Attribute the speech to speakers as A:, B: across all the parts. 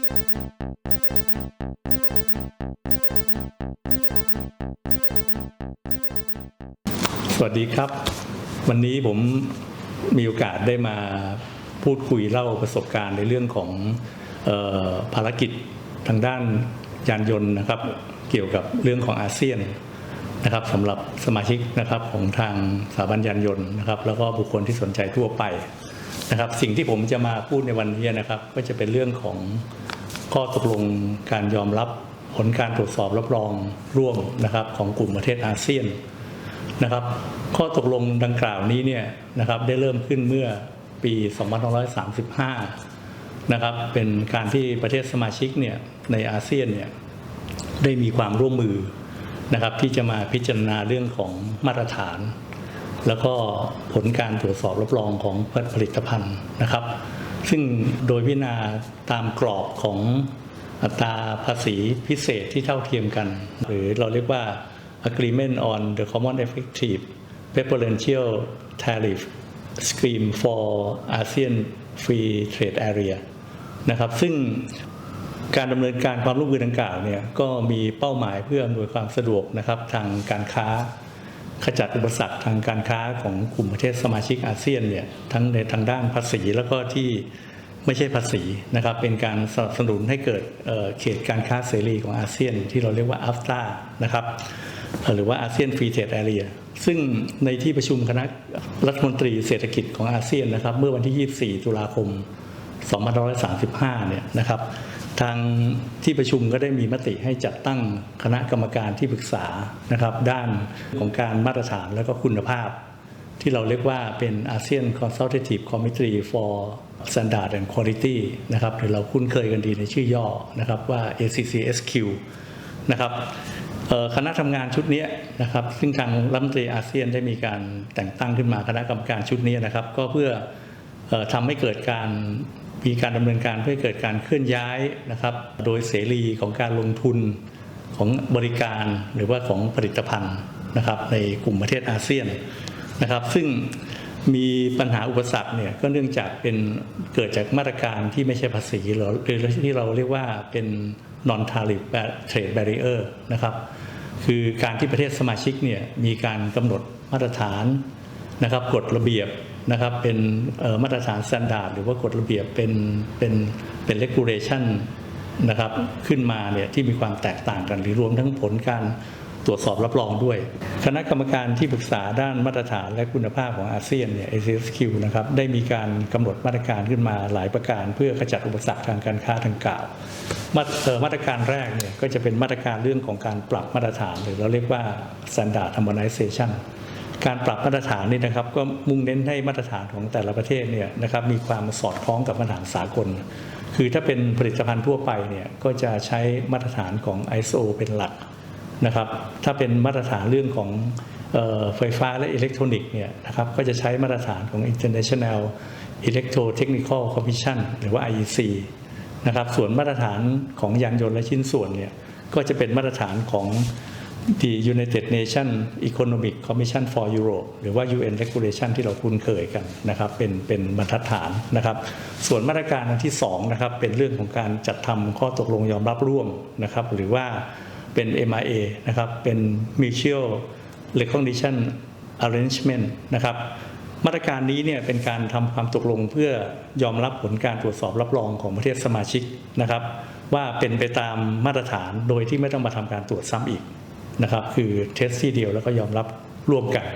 A: สวัสดีครับ วันนี้ผมมีโอกาสได้มาพูดคุยเล่าประสบการณ์ในเรื่องของออภารกิจทางด้านยานยนต์นะครับ เกี่ยวกับเรื่องของอาเซียนนะครับสำหรับสมาชิกนะครับของทางสถาบันยานยนต์นะครับ แล้วก็บุคคลที่สนใจทั่วไปนะครับ สิ่งที่ผมจะมาพูดในวันนี้นะครับ ก็จะเป็นเรื่องของ ข้อตกลงการยอมรับผลการตรวจสอบรับรองร่วมนะครับของกลุ่มประเทศอาเซียนนะครับ ข้อตกลงดังกล่าวนี้เนี่ยนะครับได้เริ่มขึ้นเมื่อปี 2535 นะครับ เป็นการที่ประเทศสมาชิกเนี่ยในอาเซียนเนี่ยได้มีความร่วมมือนะครับที่จะมาพิจารณาเรื่องของมาตรฐาน แล้วก็ผลการตรวจสอบรับรองของผลิตภัณฑ์นะครับ ซึ่งโดยพิจารณาตามกรอบของอัตราภาษีพิเศษที่เท่าเทียมกัน หรือเราเรียกว่า Agreement on the Common Effective Preferential Tariff Scheme for ASEAN Free Trade Area นะครับซึ่งการดำเนินการความร่วมมือดังกล่าวเนี่ยก็มีเป้าหมายเพื่ออำนวยความสะดวกนะครับทางการค้า ขจัดอุปสรรคทางการค้าของกลุ่มประเทศสมาชิกอาเซียนเนี่ยทั้งในทางด้านภาษีแล้วก็ที่ไม่ใช่ภาษีนะครับ เป็นการสนับสนุนให้เกิดเเขตการค้าเสรีของอาเซียน ที่เราเรียกว่าอัฟตานะครับหรือว่าอาเซียนฟรีเทรดแอเรียซึ่งในที่ประชุมคณะรัฐมนตรีเศรษฐกิจของอาเซียนนะครับ เมื่อวันที่ 24 ตุลาคม 2535 เนี่ยนะครับ ทางที่ประชุมก็ได้มีมติให้จัดตั้งคณะกรรมการที่ปรึกษานะครับ ด้านของการมาตรฐานและก็คุณภาพ ที่เราเรียกว่าเป็น ASEAN Consultative Committee for Standard and Quality นะครับหรือเราคุ้นเคยกันดีในชื่อย่อนะครับว่า ACCSQ นะครับคณะทำงานชุดนี้นะครับ ซึ่งทางรัฐมนตรีอาเซียนได้มีการแต่งตั้งขึ้นมาคณะกรรมการชุดนี้นะครับ ก็เพื่อเอ่อทำให้เกิดการ มีการดำเนินการเพื่อเกิดการเคลื่อนย้ายนะครับ โดยเสรีของการลงทุนของบริการหรือว่าของผลิตภัณฑ์นะครับ ในกลุ่มประเทศอาเซียนนะครับ ซึ่งมีปัญหาอุปสรรคเนี่ยก็เนื่องจากเป็นเกิดจากมาตรการที่ไม่ใช่ภาษีหรือที่เราเรียกว่าเป็น non tariff trade barrier นะครับ คือการที่ประเทศสมาชิกเนี่ยมีการกำหนดมาตรฐานนะครับกฎระเบียบ นะครับเป็นมาตรฐานสแตนดาร์ดหรือว่ากฎระเบียบเป็นเป็นเป็นเลกูเลชันนะครับขึ้นมาเนี่ยที่มีความแตกต่างกัน หรือรวมทั้งผลการตรวจสอบรับรองด้วย คณะกรรมการที่ปรึกษาด้านมาตรฐานและคุณภาพของอาเซียนเนี่ย ACSQ นะครับได้มีการกำหนดมาตรการขึ้นมาหลายประการ เพื่อขจัดอุปสรรคทางการค้าดังกล่าวมาเอ่อมาตรการแรกเนี่ยก็จะเป็นมาตรการเรื่องของการปรับมาตรฐาน หรือเราเรียกว่า standard harmonization การปรับมาตรฐานนี่นะครับ ก็มุ่งเน้นให้มาตรฐานของแต่ละประเทศเนี่ยนะครับมีความสอดคล้องกับมาตรฐานสากล คือถ้าเป็นผลิตภัณฑ์ทั่วไปเนี่ยก็จะใช้มาตรฐานของ ISO เป็นหลักนะครับ ถ้าเป็นมาตรฐานเรื่องของออไฟฟ้าและอิเล็กทรอนิกส์เนี่ยนะครับก็จะใช้มาตรฐานของ International Electrotechnical Commission หรือว่า IEC นะครับส่วนมาตรฐานของยานยนต์และชิ้นส่วนเนี่ยก็จะเป็นมาตรฐานของ The United Nations Economic Commission for Europe หรือว่า UN Regulation ที่เราคุ้นเคยกันนะครับเป็นเป็นบรรทัดฐานนะครับ ส่วนมาตรการอันที่2นะครับเป็นเรื่องของการจัดทำข้อตกลงยอมรับร่วมนะครับหรือว่าเป็น MIA นะครับเป็น Mutual Recognition Arrangement นะครับมาตรการนี้เนี่ยเป็นการทำความตกลงเพื่อยอมรับผลการตรวจสอบรับรองของประเทศสมาชิกนะครับ ว่าเป็นไปตามมาตรฐานโดยที่ไม่ต้องมาทำการตรวจซ้ำอีก นะครับ คือเทสที่เดียวแล้วก็ยอมรับร่วมกัน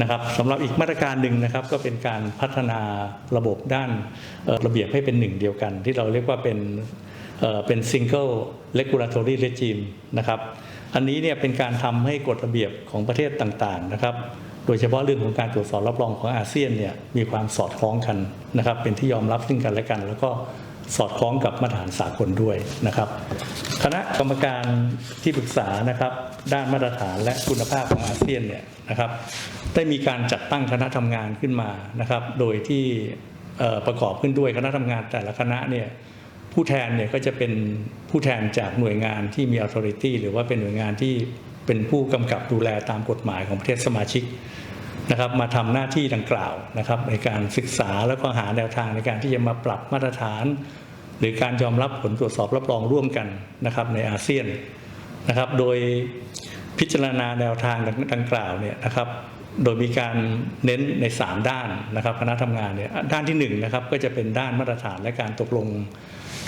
A: นะครับสำหรับอีกมาตรการหนึ่งนะครับก็เป็นการพัฒนาระบบด้านระเบียบให้เป็นหนึ่งเดียวกัน ที่เราเรียกว่าเป็นเอ่อเป็น single regulatory regime นะครับอันนี้เนี่ยเป็นการทำให้กฎระเบียบของประเทศต่างๆนะครับ โดยเฉพาะเรื่องของการตรวจสอบรับรองของอาเซียนเนี่ยมีความสอดคล้องกันนะครับ เป็นที่ยอมรับซึ่งกันและกัน แล้วก็สอดคล้องกับมาตรฐานสากลด้วยนะครับ คณะกรรมการที่ปรึกษานะครับ ด้านมาตรฐานและคุณภาพของอาเซียนเนี่ยนะครับได้มีการจัดตั้งคณะทำงานขึ้นมานะครับ โดยที่ประกอบขึ้นด้วยคณะทำงานแต่ละคณะเนี่ยผู้แทนเนี่ยก็จะเป็นผู้แทนจากหน่วยงานที่มี authority หรือว่าเป็นหน่วยงานที่เป็นผู้กำกับดูแลตามกฎหมายของประเทศสมาชิกนะครับมาทำหน้าที่ดังกล่าวนะครับในการศึกษาแล้วก็หาแนวทางในการที่จะมาปรับมาตรฐาน หรือการยอมรับผลตรวจสอบรับรองร่วมกันนะครับในอาเซียน นะครับ โดยพิจารณาแนวทางดังกล่าวเนี่ยนะครับ โดยมีการเน้นใน 3 ด้านนะครับคณะทำงานเนี่ยด้านที่1นนะครับก็จะเป็นด้านมาตรฐานและการตกลง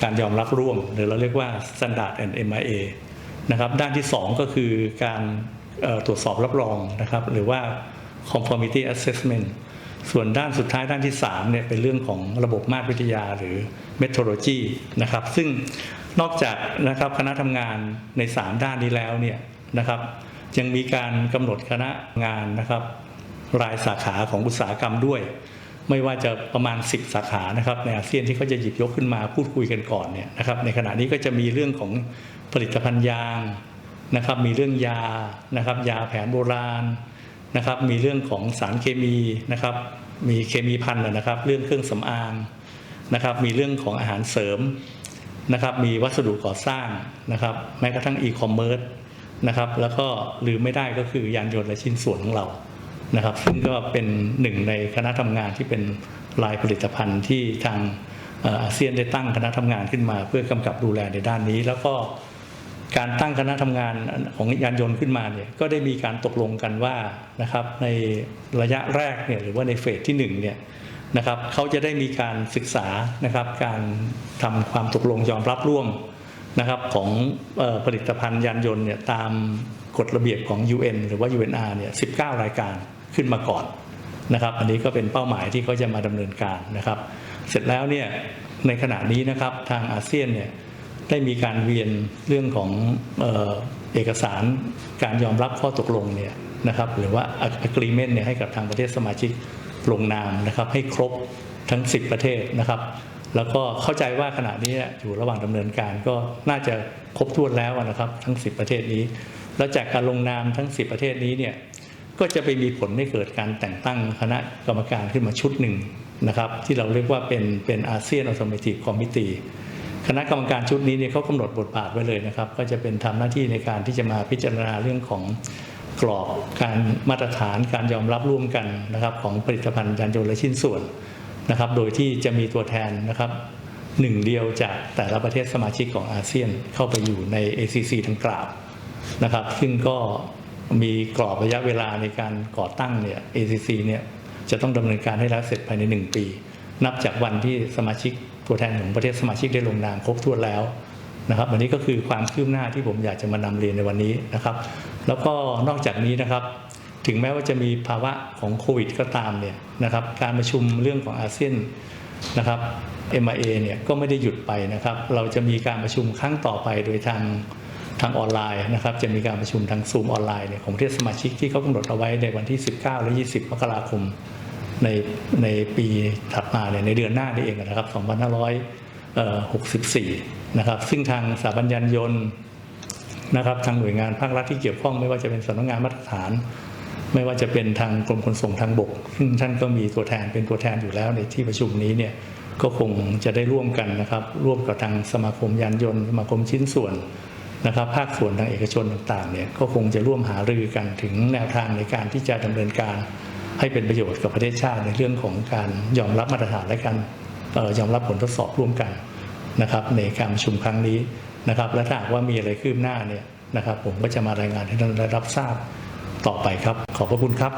A: การยอมรับร่วม หรือเราเรียกว่า Standard and MIA นะครับด้านที่ 2 ก็คือการตรวจสอบรับรองนะครับ หรือว่า conformity assessment ส่วนด้านสุดท้ายด้านที่3เนี่ยเป็นเรื่องของระบบมาตรวิทยาหรือ methodology นะครับ ซึ่ง นอกจากนะครับคณะทำงานใน 3 ด้านนี้แล้วเนี่ยนะครับยังมีการกำหนดคณะงานนะครับ รายสาขาของอุตสาหกรรมด้วย ไม่ว่าจะประมาณ 10 สาขานะครับในอาเซียนที่เขาจะหยิบยกขึ้นมาพูดคุยกันก่อนเนี่ยนะครับในขณะนี้ก็จะมีเรื่องของผลิตภัณฑ์ยางนะครับมีเรื่องยานะครับยาแผนโบราณนะครับมีเรื่องของสารเคมีนะครับมีเคมีพันธุ์นะครับ เรื่องเครื่องสำอางนะครับมีเรื่องของอาหารเสริม นะครับมีวัสดุก่อสร้างนะครับแม้กระทั่งอีคอมเมิร์ซนะครับแล้วก็ลืมไม่ได้ก็คือยานยนต์และชิ้นส่วนของเรานะครับซึ่งก็เป็นหนึ่งในคณะทำงานที่เป็นลายผลิตภัณฑ์ที่ทางอาเซียนได้ตั้งคณะทำงานขึ้นมา เพื่อกำกับดูแลในด้านนี้ แล้วก็การตั้งคณะทำงานของยานยนต์ขึ้นมาเนี่ยก็ได้มีการตกลงกันว่านะครับในระยะแรกเนี่ยหรือว่าในเฟสที่1เนี่ย นะครับเขาจะได้มีการศึกษานะครับการทำความตกลงยอมรับร่วมนะครับของออผลิตภัณฑ์ยานยนต์เนี่ยตามกฎระเบียบของ UN หรือว่า UNR เนี่ย19 รายการขึ้นมาก่อนนะครับอันนี้ก็เป็นเป้าหมายที่เขาจะมาดำเนินการนะครับ เสร็จแล้วเนี่ยในขณะนี้นะครับทางอาเซียนเนี่ยได้มีการเวียนเรื่องของเออเอกสารการยอมรับข้อตกลงเนี่ยนะครับหรือว่า agreement เนี่ยให้กับทางประเทศสมาชิก ลงนามนะครับให้ครบทั้ง 10 ประเทศนะครับ แล้วก็เข้าใจว่าขณะนี้อยู่ระหว่างดำเนินการก็น่าจะครบถ้วนแล้วนะครับ ทั้ง 10 ประเทศนี้ แล้วจากการลงนามทั้ง 10 ประเทศนี้เนี่ยก็จะไปมีผลให้เกิดการแต่งตั้งคณะกรรมการขึ้นมาชุดหนึ่งนะครับ ที่เราเรียกว่าเป็นเป็นอาเซียนออโตเมติกคอมมิตี้คณะกรรมการชุดนี้เนี่ยเขากำหนดบทบาทไว้เลยนะครับ ก็จะเป็นทำหน้าที่ในการที่จะมาพิจารณาเรื่องของ กรอบการมาตรฐานการยอมรับร่วมกันนะครับของผลิตภัณฑ์ยานยนต์และชิ้นส่วนนะครับ โดยที่จะมีตัวแทนนะครับหนึ่งเดียวจากแต่ละประเทศสมาชิกของอาเซียนเข้าไปอยู่ใน ACC ดังกล่าวนะครับ ซึ่งก็มีกรอบระยะเวลาในการก่อตั้งเนี่ย ACC เนี่ยจะต้องดำเนินการให้แล้วเสร็จภายใน 1 ปี นับจากวันที่สมาชิกตัวแทนของประเทศสมาชิกได้ลงนามครบถ้วนแล้ว นะครับอันนี้ก็คือความคืบหน้าที่ผมอยากจะมานำเรียนในวันนี้นะครับ แล้วก็นอกจากนี้นะครับ ถึงแม้ว่าจะมีภาวะของโควิด ก็ตามเนี่ยนะครับการประชุมเรื่องของอาเซียนนะครับ MIA เนี่ยก็ไม่ได้หยุดไปนะครับ เราจะมีการประชุมครั้งต่อไปโดยทางทางออนไลน์นะครับ จะมีการประชุมทางซูมออนไลน์เนี่ยของประเทศสมาชิกที่เขากำหนดเอาไว้ในวันที่ 19 และ 20 มกราคมในในปีถัดมาเนี่ยในเดือนหน้านี่เองนะครับ 2564 นะครับ ซึ่งทางสถาบันยานยนต์นะครับ ทางหน่วยงานภาครัฐที่เกี่ยวข้องไม่ว่าจะเป็นสำนักงานมาตรฐาน ไม่ว่าจะเป็นทางกรมขนส่งทางบก ซึ่งท่านก็มีตัวแทนเป็นตัวแทนอยู่แล้วในที่ประชุมนี้เนี่ยก็คงจะได้ร่วมกันนะครับ ร่วมกับทางสมาคมยานยนต์สมาคมชิ้นส่วนนะครับ ภาคส่วนทางเอกชนต่างๆเนี่ยก็คงจะร่วมหารือกันถึงแนวทางในการที่จะดำเนินการให้เป็นประโยชน์กับประเทศชาติในเรื่องของการยอมรับมาตรฐานและการออยอมรับผลทดสอบร่วมกัน นะครับในการประชุมครั้งนี้นะครับ และถ้าหากว่ามีอะไรคืบหน้าเนี่ยนะครับ ผมก็จะมารายงานให้ท่านได้รับทราบต่อไปครับ ขอบพระคุณครับ